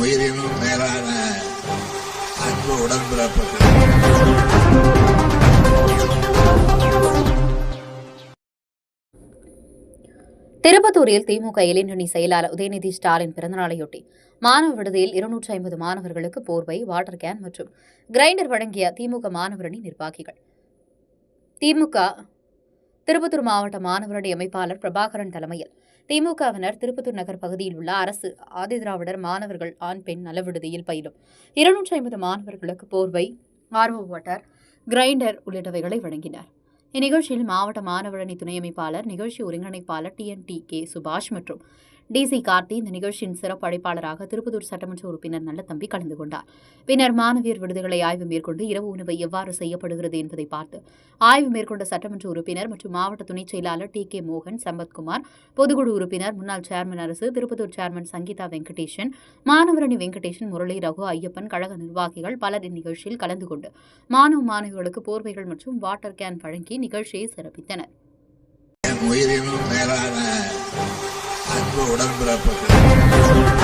உயிரினும் மேலான அன்பு உடன்பிறப்புகள். திருப்பத்தூரில் திமுக இளைஞரணி செயலாளர் உதயநிதி ஸ்டாலின் பிறந்தநாளையொட்டி மாணவ விடுதியில் இருநூற்றி ஐம்பது மாணவர்களுக்கு போர்வை வாட்டர் கேன் மற்றும் கிரைண்டர் வழங்கிய திமுக மாணவரணி நிர்வாகிகள். திமுக திருப்பத்தூர் மாவட்ட மாணவரணி அமைப்பாளர் பிரபாகரன் தலைமையில் திமுகவினர் திருப்பத்தூர் நகர் பகுதியில் உள்ள அரசு ஆதிதிராவிடர் மாணவர்கள் ஆண் பெண் நல விடுதியில் பயிலும். இருநூற்றி ஐம்பது மாணவர்களுக்கு போர்வை ஆர்வ வாட்டர் கிரைண்டர் உள்ளிட்டவைகளை வழங்கினர். இந்நிகழ்ச்சியில் மாவட்ட மாணவரணி துணை அமைப்பாளர் நிகழ்ச்சி ஒருங்கிணைப்பாளர் டிஎன்டி கே சுபாஷ் மற்றும் டிசி கார்த்தி இந்த நிகழ்ச்சியின் சிறப்பு அழைப்பாளராக திருப்பதூர் சட்டமன்ற உறுப்பினர் நல்லதம்பி கலந்து கொண்டார். பின்னர் மாணவியர் விடுதிகளை ஆய்வு மேற்கொண்டு இரவு உணவு எவ்வாறு செய்யப்படுகிறது என்பதை பார்த்து ஆய்வு மேற்கொண்ட சட்டமன்ற உறுப்பினர் மற்றும் மாவட்ட துணைச் செயலாளர் டி கே மோகன் சம்பத்குமார் பொதுக்குழு உறுப்பினர் முன்னாள் சேர்மன் அரசு திருப்பத்தூர் சேர்மன் சங்கீதா வெங்கடேஷன் மாணவரணி வெங்கடேஷன் முரளி ரகு ஐயப்பன் கழக நிர்வாகிகள் பலர் இந்நிகழ்ச்சியில் கலந்து கொண்டு மாணவ மாணவிகளுக்கு போர்வைகள் மற்றும் வாட்டர் கேன் வழங்கி நிகழ்ச்சியை சிறப்பித்தனர். உடன்பிறப்புகள்